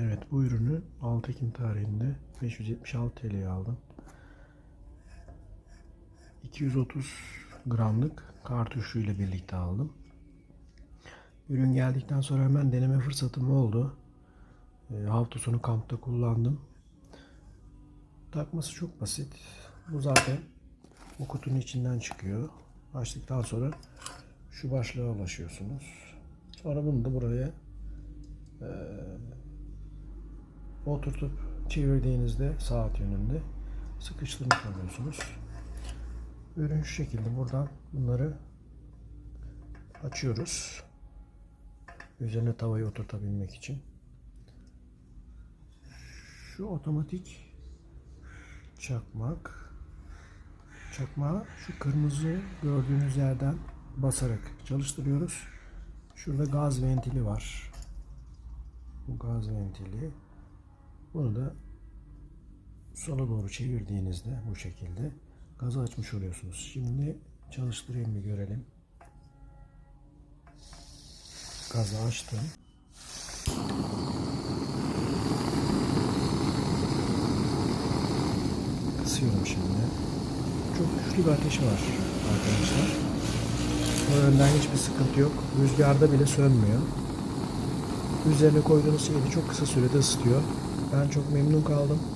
Evet bu ürünü 6 Ekim tarihinde 576 TL'ye aldım. 230 gramlık kartuşlu ile birlikte aldım. Ürün geldikten sonra hemen deneme fırsatım oldu. E, hafta sonu kampta kullandım. Takması çok basit. Bu zaten bu kutunun içinden çıkıyor. Açtıktan sonra şu başlığa ulaşıyorsunuz. Sonra bunu da buraya e, oturtup çevirdiğinizde saat yönünde sıkıştırmış oluyorsunuz. Ürün şu şekilde buradan bunları açıyoruz. Üzerine tavayı oturtabilmek için. Şu otomatik çakmak. Çakmağı şu kırmızı gördüğünüz yerden basarak çalıştırıyoruz. Şurada gaz ventili var. Bu gaz ventili. Bunu da sola doğru çevirdiğinizde bu şekilde gazı açmış oluyorsunuz. Şimdi çalıştırayım bir görelim. Gazı açtım. Kısıyorum şimdi. Çok güçlü bir ateşi var arkadaşlar. Bu yönden hiçbir sıkıntı yok. Rüzgarda bile sönmüyor. Üzerine koyduğunuz şeyi çok kısa sürede ısıtıyor. Ben çok memnun kaldım.